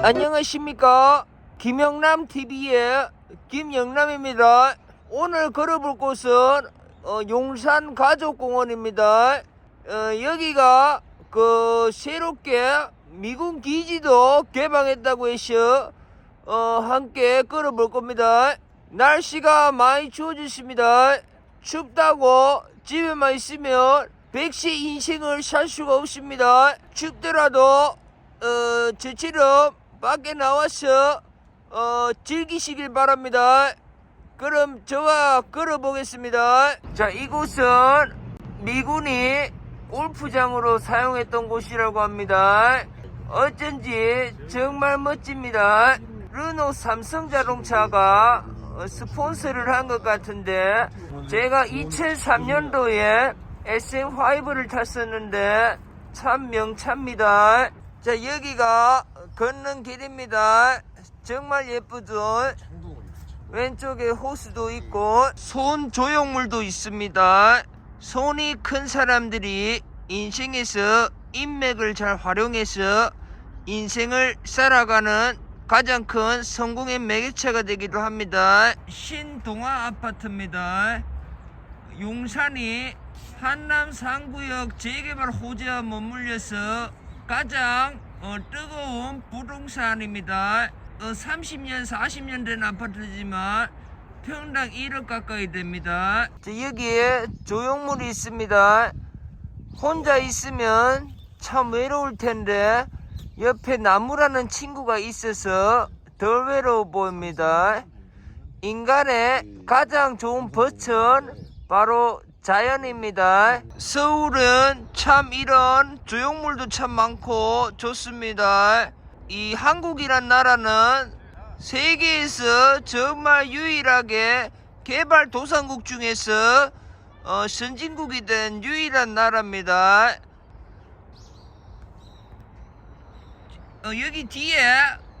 안녕하십니까 김영남 TV의 김영남입니다. 오늘 걸어볼 곳은 어, 용산 가족공원입니다. 어, 여기가 그 새롭게 미군 기지도 개방했다고 해서 어, 함께 걸어볼 겁니다. 날씨가 많이 추워졌습니다. 춥다고 집에만 있으면 백세 인생을 살 수가 없습니다. 춥더라도 어, 저처럼 밖에 나와서 어, 즐기시길 바랍니다. 그럼 저와 걸어보겠습니다. 자, 이곳은 미군이 골프장으로 사용했던 곳이라고 합니다. 어쩐지 정말 멋집니다. 르노 삼성 자동차가 어, 스폰서를 한 것 같은데 제가 2003년도에 SM5를 탔었는데 참 명차입니다. 자 여기가 걷는 길입니다. 정말 예쁘죠? 왼쪽에 호수도 있고 손 조형물도 있습니다. 손이 큰 사람들이 인생에서 인맥을 잘 활용해서 인생을 살아가는 가장 큰 성공의 매개체가 되기도 합니다. 신동아 아파트입니다. 용산이 한남 상구역 재개발 호재와 맞물려서 가장 어, 뜨거운 부동산입니다. 어, 30년, 40년 된 아파트지만 평당 1억 가까이 됩니다. 여기에 조형물이 있습니다. 혼자 있으면 참 외로울 텐데 옆에 나무라는 친구가 있어서 덜 외로워 보입니다. 인간의 가장 좋은 버천 바로 자연입니다. 서울은 참 이런 조형물도 참 많고 좋습니다. 이 한국이란 나라는 세계에서 정말 유일하게 개발 도상국 중에서 어, 선진국이 된 유일한 나라입니다. 어, 여기 뒤에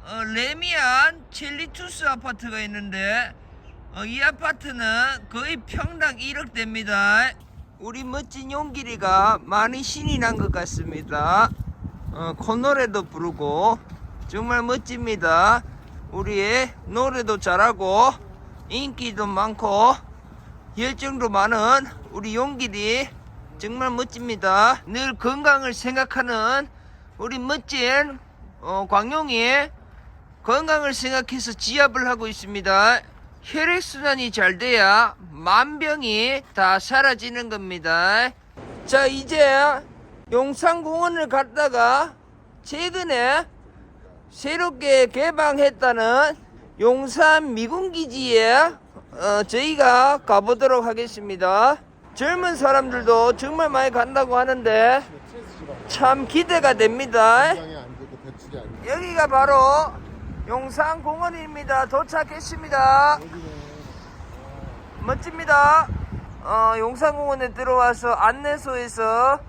어, 레미안 첼리투스 아파트가 있는데 어, 이 아파트는 거의 평당 1억 됩니다. 우리 멋진 용길이가 많이 신이 난 것 같습니다. 어, 콧노래도 부르고 정말 멋집니다. 우리의 노래도 잘하고 인기도 많고 열정도 많은 우리 용길이 정말 멋집니다. 늘 건강을 생각하는 우리 멋진 어, 광용이 건강을 생각해서 지압을 하고 있습니다. 혈액순환이 잘 돼야 만병이 다 사라지는 겁니다. 자, 이제 용산공원을 갔다가 최근에 새롭게 개방했다는 용산 미군기지에 어, 저희가 가보도록 하겠습니다. 젊은 사람들도 정말 많이 간다고 하는데 참 기대가 됩니다. 여기가 바로 용산공원입니다. 도착했습니다. 멋집니다. 어, 용산공원에 들어와서 안내소에서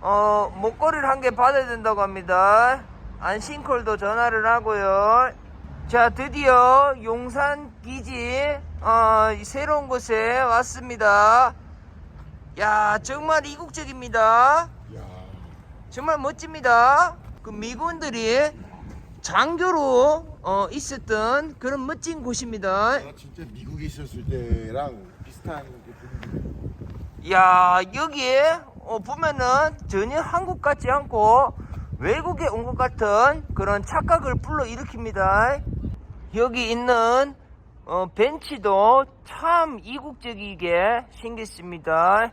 어, 목걸이를 한 개 받아야 된다고 합니다. 안심콜도 전화를 하고요. 자, 드디어 용산 기지 어, 이 새로운 곳에 왔습니다. 야, 정말 이국적입니다. 정말 멋집니다. 그 미군들이 장교로 어, 있었던 그런 멋진 곳입니다. 아, 진짜 미국에 있었을 때랑 비슷한 그 분위기. 야 여기에 어, 보면은 전혀 한국 같지 않고 외국에 온 것 같은 그런 착각을 불러 일으킵니다. 여기 있는 어, 벤치도 참 이국적이게 생겼습니다.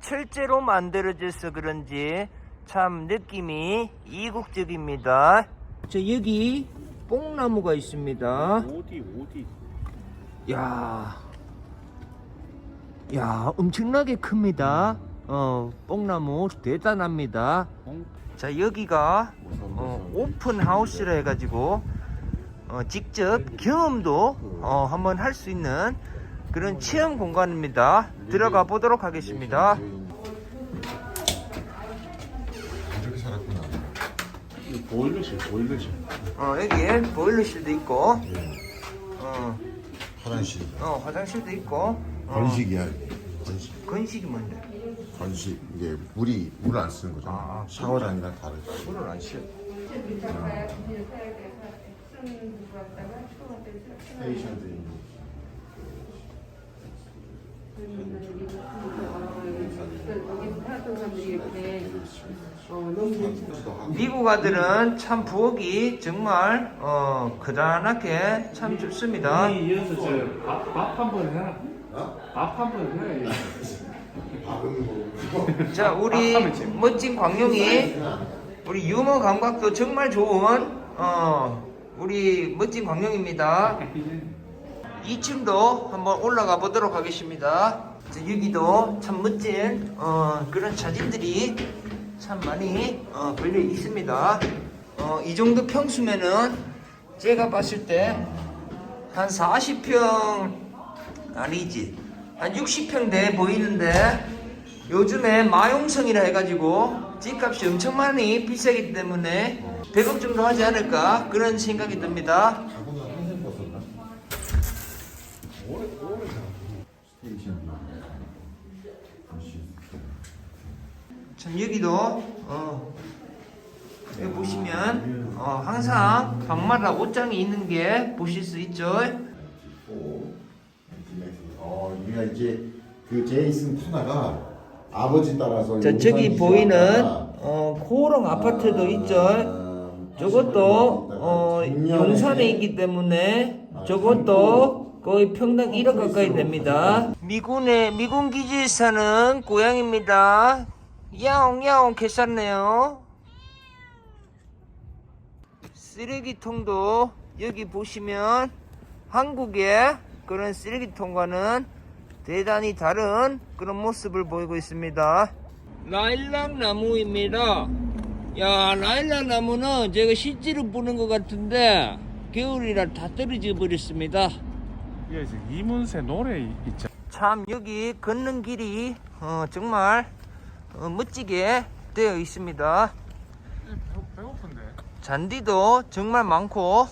철제로 만들어져서 그런지 참 느낌이 이국적입니다. 자 여기 뽕나무가 있습니다. 어디 어디? 야, 야, 엄청나게 큽니다. 어, 뽕나무 대단합니다. 자, 여기가 어, 오픈 하우스라 해가지고 어, 직접 경험도 어, 한번 할 수 있는 그런 체험 공간입니다. 들어가 보도록 하겠습니다. 보일러실, 보일러실. 어, 여기에 보일러실도 있고, 예. 어, 화장실. 어, 화장실도 있고, 어, 건식이야. 건식. 건식이 뭔데? 전식 이게 물이 물을 안 쓰는 거잖아. 아, 샤워장이랑 다르죠. 물을 안 씻어. 페이션들이 미국 아들은 참 부엌이 정말 어 그다랗게 참 좋습니다. 이 이어서 저밥 한 번 해라. 어? 밥 한 번 해라. 밥은 뭐 자 우리 멋진 광룡이 우리 유머 감각도 정말 좋은 어 우리 멋진 광룡입니다. 2층도 한번 올라가 보도록 하겠습니다. 자, 여기도 참 멋진 어, 그런 사진들이 참 많이 어, 걸려 있습니다. 어, 이 정도 평수면은 제가 봤을 때 한 40평 아니지 한 60평 돼 보이는데 요즘에 마용성이라 해가지고 집값이 엄청 많이 비싸기 때문에 100억 정도 하지 않을까 그런 생각이 듭니다. 가구는 한생 벗었나? 오래 오래 스 참 여기도 어, 여기 보시면 어, 항상 방마다 옷장이 있는 게 보실 수 있죠. 어, 얘가 이제 그 제이슨 타나가 아버지 따라서 자 용산 저기 보이는 어, 코오롱 아파트도 있죠. 아, 저것도 어, 용산에 있기 때문에 저것도 거의 평당 1억 가까이 됩니다. 미군의 미군 기지에 사는 고양입니다. 야옹야옹 개쌌네요. 쓰레기통도 여기 보시면 한국의 그런 쓰레기통과는 대단히 다른 그런 모습을 보이고 있습니다. 라일락 나무입니다. 야, 라일락 나무는 제가 실제로 보는 것 같은데 겨울이라 다 떨어져 버렸습니다. 예, 이제 이문세 노래 있죠. 참 여기 걷는 길이 어, 정말 어, 멋지게 되어 있습니다. 배고픈데. 잔디도 정말 많고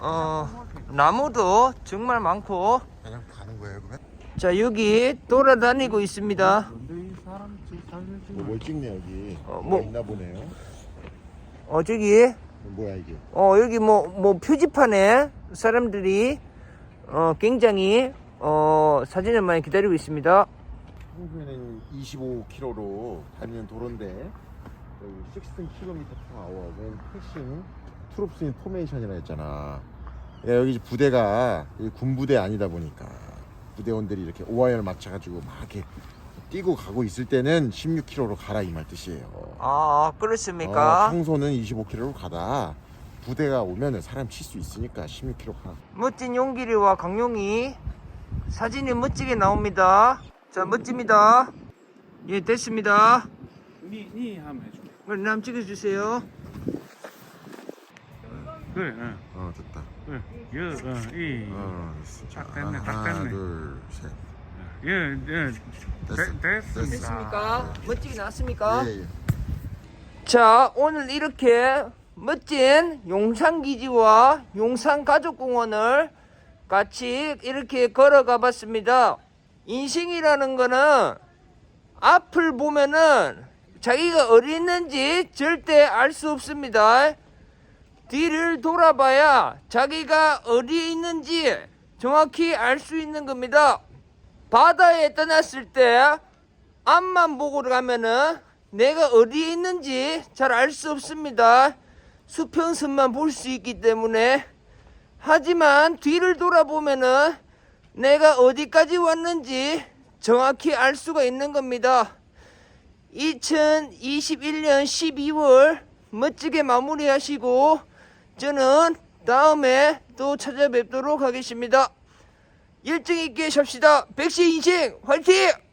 어, 나무도 정말 많고 그냥 가는 거예요 그러면? 자 여기 돌아다니고 있습니다. 뭐, 뭘 찍네 여기 어, 뭐 뭐- 있나 보네요 어 저기 뭐야 이게 어 여기 뭐 뭐 표지판에 사람들이 어 굉장히 어 사진을 많이 기다리고 있습니다. 평소에는 25km로 다니는 도로인데 여기 16km per hour는 패싱 트룹스 인 포메이션이라 했잖아. 야, 여기 부대가 군부대 아니다 보니까 부대원들이 이렇게 오하이를 맞춰가지고 막 이렇게 뛰고 가고 있을 때는 16km로 가라 이 말 뜻이에요. 아 그렇습니까? 어, 평소는 25km로 가다 부대가 오면은 사람 칠 수 있으니까 16km 가. 멋진 용기리와 강용이 사진이 멋지게 나옵니다. 자 멋집니다. 예 됐습니다. 니, 니 한번 해줄게. 그럼 남 찍어주세요. 그래, 응. 어 됐다. 그래. 여, 어, 이. 어 됐어. 자, 딱 됐네, 딱 하나 됐네. 둘 셋. 예, 예. 되- 됐습니다. 됐습니까? 멋지게 나왔습니까? 예, 예. 자, 오늘 이렇게 멋진 용산기지와 용산가족공원을 같이 이렇게 걸어가 봤습니다. 인생이라는 거는 앞을 보면은 자기가 어디 있는지 절대 알 수 없습니다. 뒤를 돌아봐야 자기가 어디에 있는지 정확히 알 수 있는 겁니다. 바다에 떠났을 때 앞만 보고 가면은 내가 어디에 있는지 잘 알 수 없습니다. 수평선만 볼 수 있기 때문에 하지만 뒤를 돌아보면은 내가 어디까지 왔는지 정확히 알 수가 있는 겁니다. 2021년 12월 멋지게 마무리하시고 저는 다음에 또 찾아뵙도록 하겠습니다. 열정 있게 삽시다. 백시 인생 화이팅!